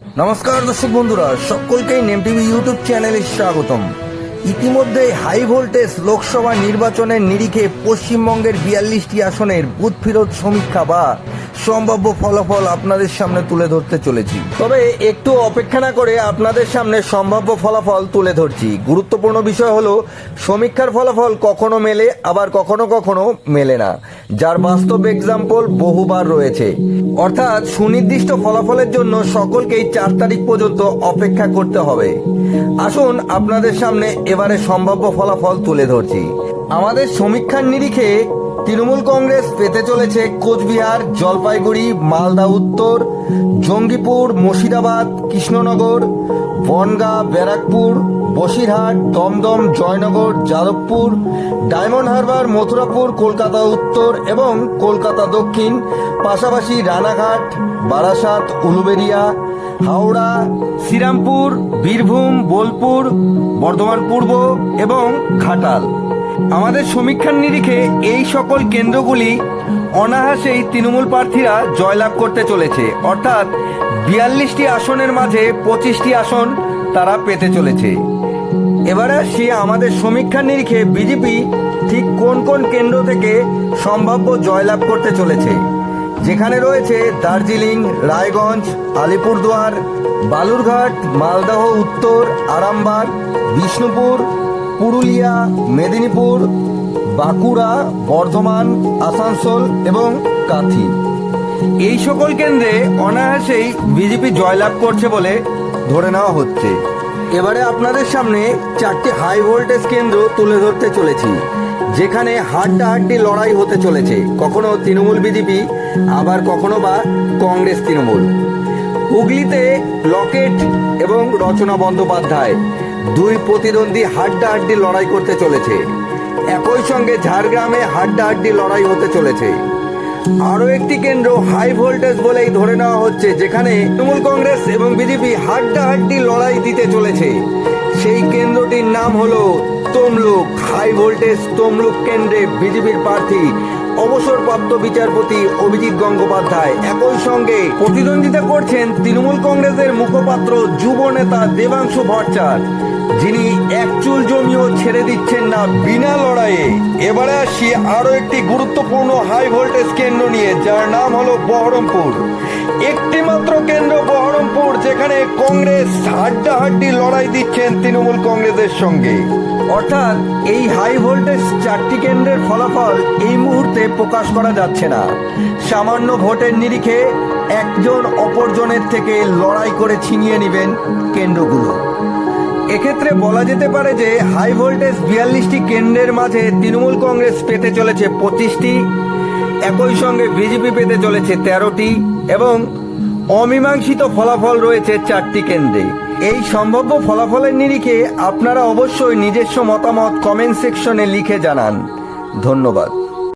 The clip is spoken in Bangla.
নমস্কার দর্শক বন্ধুরা সকলকে নেম টিভি ইউটিউব চ্যানেলে স্বাগতম। ইতিমধ্যে হাই ভোল্টেজ লোকসভা নির্বাচনের নিরিখে পশ্চিমবঙ্গের বিয়াল্লিশটি আসনের বুথ সমীক্ষা বা সম্ভাব্য ফলাফল আপনাদের সামনে তুলে ধরতে চলেছি। তবে একটু অপেক্ষা না করে আপনাদের সামনে সম্ভাব্য ফলাফল তুলে ধরছি। গুরুত্বপূর্ণ বিষয় হলো, সমীক্ষার ফলাফল কখনো মেলে, আবার কখনো কখনো মেলে না। যার বাস্তব এক্সাম্পল বহুবার রয়েছে। অর্থাৎ সুনির্দিষ্ট ফলাফলের জন্য সকলকেই চার তারিখ পর্যন্ত অপেক্ষা করতে হবে। আসুন আপনাদের সামনে এবারে সম্ভাব্য ফলাফল তুলে ধরছি। আমাদের সমীক্ষার নিরিখে তৃণমূল কংগ্রেস পেতে চলেছে কোচবিহার, জলপাইগুড়ি, মালদা, উত্তর, জঙ্গিপুর, মুর্শিদাবাদ, কৃষ্ণনগর, বনগা, ব্যারাকপুর বসিরহাট, দমদম, জয়নগর, যাদবপুর, ডায়মন্ড হারবার, মথুরাপুর, কলকাতা উত্তর এবং কলকাতা দক্ষিণ, পাশাপাশি রানাঘাট, বারাসাত, উলুবেরিয়া, হাওড়া, শ্রীরামপুর, বীরভূম, বোলপুর, বর্ধমান পূর্ব এবং ঘাটাল। আমাদের সমীক্ষার নিরিখে এই সকল কেন্দ্রগুলি অনায়াসেই তৃণমূল প্রার্থীরা জয়লাভ করতে চলেছে। অর্থাৎ বিয়াল্লিশটি আসনের মাঝে পঁচিশটি আসন তারা পেতে চলেছে। এবারে আসছি আমাদের সমীক্ষার নিরিখে বিজেপি ঠিক কোন কোন কেন্দ্র থেকে সম্ভাব্য জয়লাভ করতে চলেছে। যেখানে রয়েছে দার্জিলিং, রায়গঞ্জ, আলিপুরদুয়ার, বালুরঘাট, মালদহ, উত্তর, আরামবাগ, বিষ্ণুপুর, পুরুলিয়া, মেদিনীপুর, বাঁকুড়া, বর্ধমান, আসানসোল এবং কাথি। এই সকল কেন্দ্রে অনায়াসেই বিজেপি জয়লাভ করছে বলে ধরে নেওয়া হচ্ছে। এবারে আপনাদের সামনে চারটি হাই ভোল্টেজ কেন্দ্র তুলে ধরতে চলেছি, যেখানে হাড্ডাহাড্ডি লড়াই হতে চলেছে। কখনো তৃণমূল বিজেপি, আবার কখনো বা কংগ্রেস তৃণমূল। হুগলিতে লকেট এবং রচনা বন্দ্যোপাধ্যায় দুই প্রতিদ্বন্দ্বী হাড্ডাহাড্ডি লড়াই করতে চলেছে। একই সঙ্গে ঝাড়গ্রামে হাড্ডাহাড্ডি লড়াই হতে চলেছে। আরও একটি কেন্দ্র হাই ভোল্টেজ বলেই ধরে নেওয়া হচ্ছে, যেখানে তৃণমূল কংগ্রেস এবং বিজেপি হাড্ডা হাড্ডি লড়াই দিতে চলেছে। সেই কেন্দ্রটির নাম হলো তমলুক। হাই ভোল্টেজ তমলুক কেন্দ্রে বিজেপির প্রার্থী অবসরপ্রাপ্ত বিচারপতি অভিজিৎ গঙ্গোপাধ্যায়। একই সঙ্গে প্রতিদ্বন্দ্বিতা করছেন তৃণমূল কংগ্রেসের মুখপাত্র যুব নেতা দেবাংশু ভট্টাচার্য। যিনি এক চুল জমিও ছেড়ে দিচ্ছেন না বিনা লড়াইয়ে। এবারে আসি আরও একটি গুরুত্বপূর্ণ হাই ভোল্টেজ কেন্দ্র নিয়ে, যার নাম হলো বহরমপুর। একটি মাত্র কেন্দ্র বহরমপুর, যেখানে কংগ্রেস হাড্ডাহাড্ডি লড়াই দিচ্ছেন তৃণমূল কংগ্রেসের সঙ্গে। অর্থাৎ এই হাই ভোল্টেজ চারটি কেন্দ্রের ফলাফল এই মুহূর্তে প্রকাশ করা যাচ্ছে না। সামান্য ভোটের নিরিখে একজন অপরজনের থেকে লড়াই করে ছিনিয়ে নেবেন কেন্দ্রগুলো। এক্ষেত্রে বলা যেতে পারে যে হাই ভোল্টেজ বিয়াল্লিশটি কেন্দ্রের মাঝে তৃণমূল কংগ্রেস পেতে চলেছে পঁচিশটি। একই সঙ্গে বিজেপি পেতে চলেছে তেরোটি এবং অমীমাংসিত ফলাফল রয়েছে চারটি কেন্দ্রে। এই সম্ভাব্য ফলাফলের নিরিখে আপনারা অবশ্যই নিজস্ব মতামত কমেন্ট সেকশনে লিখে জানান। ধন্যবাদ।